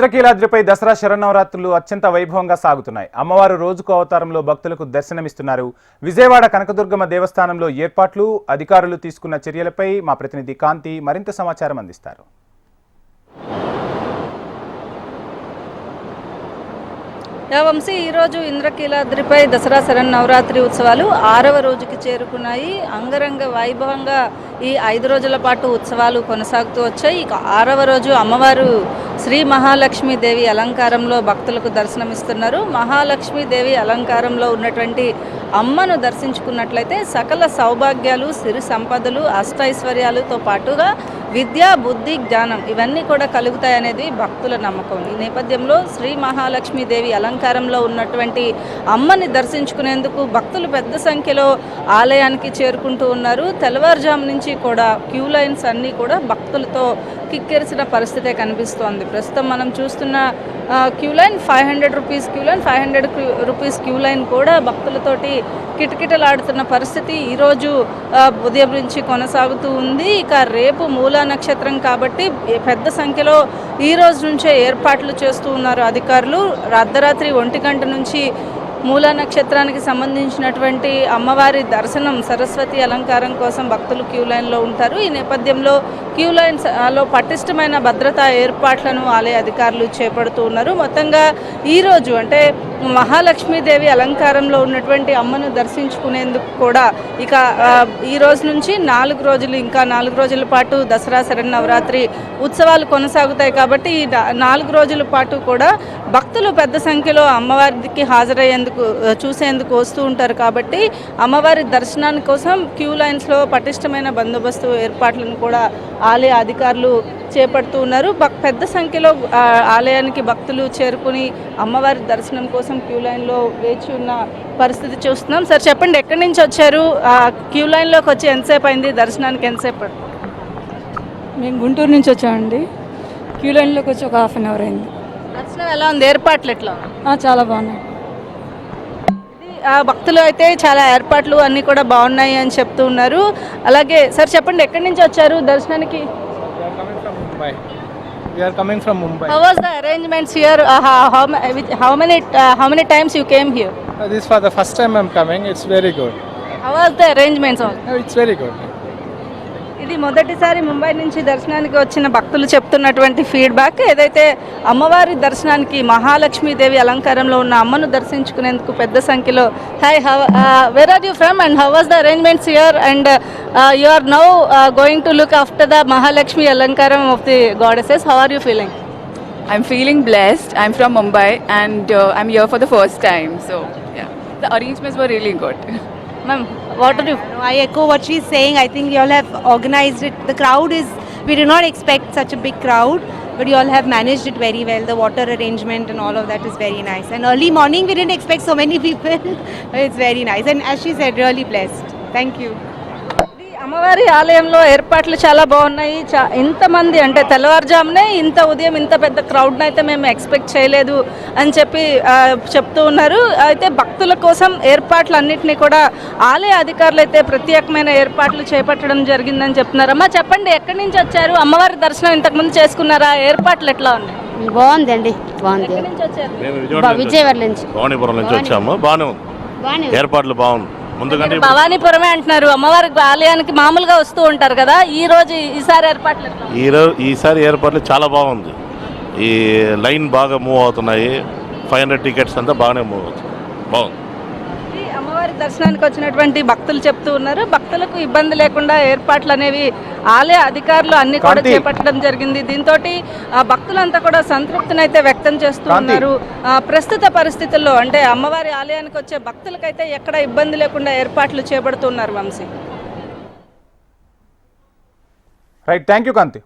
ఇంద్రకీలాద్రిపై దసరా శరన్నవరాత్రులు అత్యంత వైభవంగా సాగుతున్నాయి. అమ్మవారు రోజుకు అవతారంలో భక్తులకు దర్శనమిస్తున్నారు. విజయవాడ కనకదుర్గమ్మ దేవస్థానంలో ఏర్పాట్లు అధికారులు తీసుకున్న చర్యలపై మా ప్రతినిధి కాంతి మరింత సమాచారం అందిస్తారు. వంశీ ఈరోజు ఇంద్రకీలాద్రిపై దసరా శరన్నవరాత్రి ఉత్సవాలు ఆరవ రోజుకి చేరుకున్నాయి. అంగరంగ వైభవంగా ఈ ఐదు రోజుల పాటు ఉత్సవాలు కొనసాగుతూ వచ్చాయి. ఇక ఆరవ రోజు అమ్మవారు శ్రీ మహాలక్ష్మీదేవి అలంకారంలో భక్తులకు దర్శనమిస్తున్నారు. మహాలక్ష్మీదేవి అలంకారంలో ఉన్నటువంటి అమ్మను దర్శించుకున్నట్లయితే సకల సౌభాగ్యాలు సిరి సంపదలు అష్టైశ్వర్యాలతో పాటుగా విద్య బుద్ధి జ్ఞానం ఇవన్నీ కూడా కలుగుతాయనేది భక్తుల నమ్మకం. ఈ నేపథ్యంలో శ్రీ మహాలక్ష్మీదేవి అలంకారంలో ఉన్నటువంటి అమ్మని దర్శించుకునేందుకు భక్తులు పెద్ద సంఖ్యలో ఆలయానికి చేరుకుంటూ ఉన్నారు. తెల్లవారుజాము నుంచి కూడా క్యూ లైన్స్ అన్నీ కూడా భక్తులతో కిక్కెరిసిన పరిస్థితే కనిపిస్తోంది. ప్రస్తుతం మనం చూస్తున్న queue line five hundred rupees queue line five hundred rupees queue line కూడా భక్తులతోటి కిటకిటలాడుతున్న పరిస్థితి ఈరోజు ఉదయం నుంచి కొనసాగుతూ ఉంది. ఇక రేపు మూల నక్షత్రం కాబట్టి పెద్ద సంఖ్యలో ఈ రోజు నుంచే ఏర్పాట్లు చేస్తూ ఉన్నారు అధికారులు. అర్ధరాత్రి ఒంటి గంట నుంచి మూలా నక్షత్రానికి సంబంధించినటువంటి అమ్మవారి దర్శనం సరస్వతి అలంకారం కోసం భక్తులు క్యూ లైన్లో ఉంటారు. ఈ నేపథ్యంలో క్యూ లైన్స్లో లో పటిష్టమైన భద్రతా ఏర్పాట్లను ఆలయ అధికారులు చేపడుతూ ఉన్నారు. మొత్తంగా ఈరోజు అంటే మహాలక్ష్మీదేవి అలంకారంలో ఉన్నటువంటి అమ్మను దర్శించుకునేందుకు కూడా ఇక ఈ రోజు నుంచి నాలుగు రోజులు ఇంకా నాలుగు రోజుల పాటు దసరా శరన్నవరాత్రి ఉత్సవాలు కొనసాగుతాయి కాబట్టి ఈ నాలుగు రోజుల పాటు కూడా భక్తులు పెద్ద సంఖ్యలో అమ్మవారికి హాజరయ్యేందుకు చూసేందుకు వస్తూ ఉంటారు కాబట్టి అమ్మవారి దర్శనాని కోసం క్యూ లైన్స్లో పటిష్టమైన బందోబస్తు ఏర్పాట్లను కూడా ఆలయ అధికారులు చేపడుతూ ఉన్నారు. పెద్ద సంఖ్యలో ఆలయానికి భక్తులు చేరుకుని అమ్మవారి దర్శనం కోసం క్యూ లైన్లో వేచి ఉన్న పరిస్థితి చూస్తున్నాం. సార్ చెప్పండి ఎక్కడి నుంచి వచ్చారు? క్యూ లైన్లోకి వచ్చి ఎంతసేపు అయింది? దర్శనానికి ఎంతసేపు? మేము గుంటూరు నుంచి వచ్చామండి. క్యూ లైన్లోకి వచ్చి ఒక హాఫ్ అన్ అవర్ అయింది. దర్శనం ఎలా ఉంది? ఏర్పాట్లు ఎట్లా చాలా బాగున్నాయి. భక్తులు అయితే చాలా ఏర్పాట్లు అన్నీ కూడా బాగున్నాయి అని చెప్తూ ఉన్నారు. అలాగే సార్ చెప్పండి ఎక్కడి నుంచి వచ్చారు దర్శనానికి? Are coming from Mumbai. How was the arrangements here? Uh, how, how, how, many uh, how many times you came here? Uh, this for the first time I'm coming. It's very good. How was the arrangements all? Uh, it's very good. ఇది మొదటిసారి ముంబై నుంచి దర్శనానికి వచ్చిన భక్తులు చెప్తున్నటువంటి feedback ఏదైతే అమ్మవారి దర్శనానికి మహాలక్ష్మీదేవి అలంకారంలో ఉన్న అమ్మను దర్శించుకునేందుకు పెద్ద సంఖ్యలో hi how where are you from and how was the arrangements here and you are now going to look after the Mahalakshmi alankaram of the goddesses how are you feeling I'm feeling blessed. I'm from Mumbai and uh, I'm here for the first time. So, yeah, the arrangements were really good. Ma'am, what do you? I echo what she's saying. I think you all have organized it. The crowd is, we did not expect such a big crowd, but you all have managed it very well. The water arrangement and all of that is very nice. And early morning, we didn't expect so many people. it's very nice. And as she said, really blessed. Thank you. అమ్మవారి ఆలయంలో ఏర్పాట్లు చాలా బాగున్నాయి. చా ఇంతమంది అంటే తెల్లవారుజామునే ఇంత ఉదయం ఇంత పెద్ద క్రౌడ్ని అయితే మేము ఎక్స్పెక్ట్ చేయలేదు అని చెప్పి చెప్తూ ఉన్నారు. అయితే భక్తుల కోసం ఏర్పాట్లు అన్నింటినీ కూడా ఆలయ అధికారులు అయితే ప్రత్యేకమైన ఏర్పాట్లు చేపట్టడం జరిగిందని చెప్తున్నారు. అమ్మా చెప్పండి ఎక్కడి నుంచి వచ్చారు? అమ్మవారి దర్శనం ఇంతకుముందు చేసుకున్నారా? ఏర్పాట్లు ఎట్లా ఉన్నాయి? బాగుందండి బాగుంది. ఎక్కడి నుంచి వచ్చారు? మేము బా- విజయవాడ నుంచి. భవానీపురం వచ్చాము. బాగానే. ఏర్పాట్లు బాగుంది. మీరు భవానీపురమే అంటున్నారు. అమ్మవారి ఆలయానికి మామూలుగా వస్తూ ఉంటారు కదా. ఈ రోజు ఈసారి ఏర్పాట్లు ఉన్నాయి? ఈరోజు ఈసారి ఏర్పాట్లు చాలా బాగుంది. ఈ లైన్ బాగా మూవ్ అవుతున్నాయి. ఫైవ్ హండ్రెడ్ టికెట్స్ అంతా బాగానే మూవ్ అవుతుంది. బాగుంది. ఈ అమ్మవారి దర్శనానికి వచ్చినటువంటి భక్తులు చెప్తూ ఉన్నారు. భక్తులకు ఇబ్బంది లేకుండా ఏర్పాట్లు అనేవి ఆలయ అధికారులు అన్ని కూడా. చేపట్టడం జరిగింది. దీంతో భక్తులంతా కూడా సంతృప్తిని అయితే వ్యక్తం చేస్తూ. ఉన్నారు. ప్రస్తుత పరిస్థితుల్లో అంటే అమ్మవారి ఆలయానికి వచ్చే భక్తులకైతే ఎక్కడ ఇబ్బంది లేకుండా ఏర్పాట్లు చేపడుతున్నారు Vamshi. Right thank you Kanthi